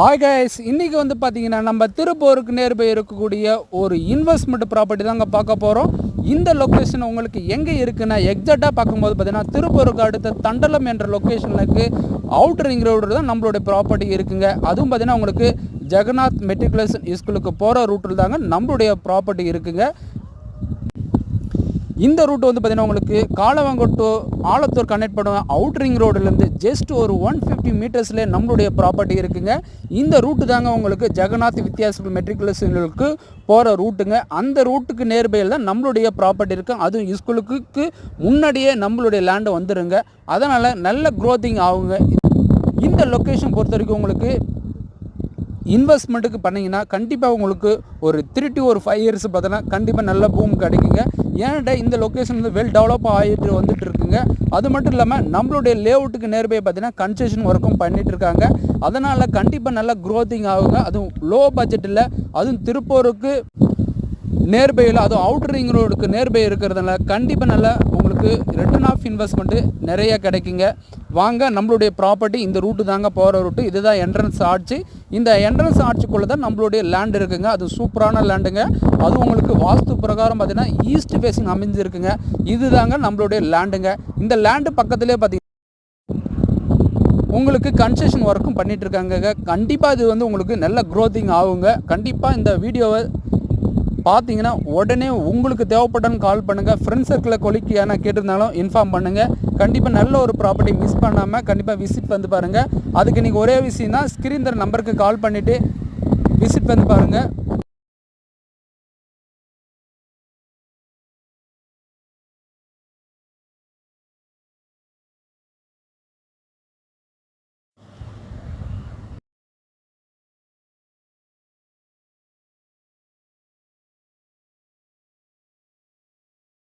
Hi guys இன்றைக்கி வந்து பார்த்திங்கன்னா நம்ம திருப்பூருக்கு நேர்பை இருக்கக்கூடிய ஒரு இன்வெஸ்ட்மெண்ட் ப்ராப்பர்ட்டி தாங்க பார்க்க போகிறோம் இந்த லொக்கேஷன் உங்களுக்கு எங்கே இருக்குன்னா எக்ஸாக்டாக பார்க்கும்போது பார்த்திங்கன்னா திருப்பூருக்கு அடுத்த தண்டலம் என்ற லொக்கேஷனுக்கு அவுட்டர் ரிங் ரோடு தான் நம்மளுடைய ப்ராப்பர்ட்டி இருக்குங்க. அதுவும் பார்த்திங்கன்னா உங்களுக்கு ஜெகநாத் மெட்ரிகுலேஷன் ஸ்கூலுக்கு போகிற ரூட்டில் தாங்க நம்மளுடைய ப்ராப்பர்ட்டி இருக்குங்க. இந்த ரூட் வந்து பார்த்தீங்கன்னா உங்களுக்கு காலவாங்கல் ஆலத்தூர் கனெக்ட் பண்ணுவேன் அவுட்ரிங் ரோடுலேருந்து ஜஸ்ட் ஒரு ஒன் ஃபிஃப்டி மீட்டர்ஸ்லேயே நம்மளுடைய ப்ராப்பர்ட்டி இருக்குங்க. இந்த ரூட்டு தாங்க உங்களுக்கு ஜெகநாத் வித்தியாச மெட்ரிகுலேஷனுக்கு போகிற ரூட்டுங்க அந்த ரூட்டுக்கு நேர்பையில் தான் நம்மளுடைய ப்ராப்பர்ட்டி இருக்குது அதுவும் ஸ்கூலுக்கு முன்னாடியே நம்மளுடைய லேண்டு வந்துருங்க. அதனால் நல்ல க்ரோத்திங் ஆகுங்க. இந்த லொக்கேஷன் பொறுத்த வரைக்கும் உங்களுக்கு இன்வெஸ்ட்மெண்ட்டுக்கு பண்ணிங்கன்னா கண்டிப்பாக உங்களுக்கு ஒரு த்ரீ டு ஒரு ஃபைவ் இயர்ஸ் பார்த்தோன்னா கண்டிப்பாக நல்ல பூம் கிடைக்குங்க. ஏன்டா இந்த லொக்கேஷன் வந்து வெல் டெவலப் ஆகிட்டு வந்துட்டு இருக்குங்க? அது மட்டும் இல்லாமல் நம்மளுடைய லேஅவுட்டுக்கு நேர்பை பார்த்தீங்கன்னா கன்ஸ்ட்ரக்ஷன் ஒர்க்கும் பண்ணிட்டு இருக்காங்க. அதனால் கண்டிப்பாக நல்லா க்ரோத்திங் ஆகுங்க. அதுவும் லோ பட்ஜெட்டில் அதுவும் திருப்பூருக்கு நேர்பையில் அதுவும் அவுட்டர் ரிங் ரோடுக்கு நேர்பை இருக்கிறதுனால கண்டிப்பாக நல்லா உங்களுக்கு ரிட்டர்ன் ஆஃப் இன்வெஸ்ட்மெண்ட்டு நிறைய கிடைக்குங்க. வாங்க நம்மளுடைய ப்ராப்பர்ட்டி இந்த ரூட்டு தாங்க போகிற ரூட்டு இதுதான் என்ட்ரன்ஸ் ஆட்சி இந்த என்ட்ரன்ஸ் ஆட்சிக்குள்ளே தான் நம்மளுடைய லேண்ட் இருக்குங்க. அது சூப்பரான லேண்டுங்க அது உங்களுக்கு வாஸ்து பிரகாரம் பார்த்தீங்கன்னா ஈஸ்ட் ஃபேஸிங் அமைஞ்சிருக்குங்க. இதுதாங்க நம்மளுடைய லேண்டுங்க இந்த லேண்டு பக்கத்துலேயே பார்த்தீங்கன்னா உங்களுக்கு கன்ஸ்ட்ரக்ஷன் ஒர்க்கும் பண்ணிகிட்டு இருக்காங்க கண்டிப்பாக இது வந்து உங்களுக்கு நல்ல க்ரோத்திங் ஆகுங்க. கண்டிப்பாக இந்த வீடியோவை பார்த்தீங்கன்னா உடனே உங்களுக்கு தேவைப்பட்டன்னு கால் பண்ணுங்கள் ஃப்ரெண்ட்ஸ் சர்க்கிளில் கொலிக்கு ஏன்னா கேட்டிருந்தாலும் இன்ஃபார்ம் பண்ணுங்கள் கண்டிப்பாக நல்ல ஒரு ப்ராப்பர்ட்டி மிஸ் பண்ணாமல் கண்டிப்பாக விசிட் வந்து பாருங்கள் அதுக்கு நீங்கள் ஒரே விஷயம் தான் ஸ்க்ரீன் தர நம்பருக்கு கால் பண்ணிவிட்டு விசிட் வந்து பாருங்கள்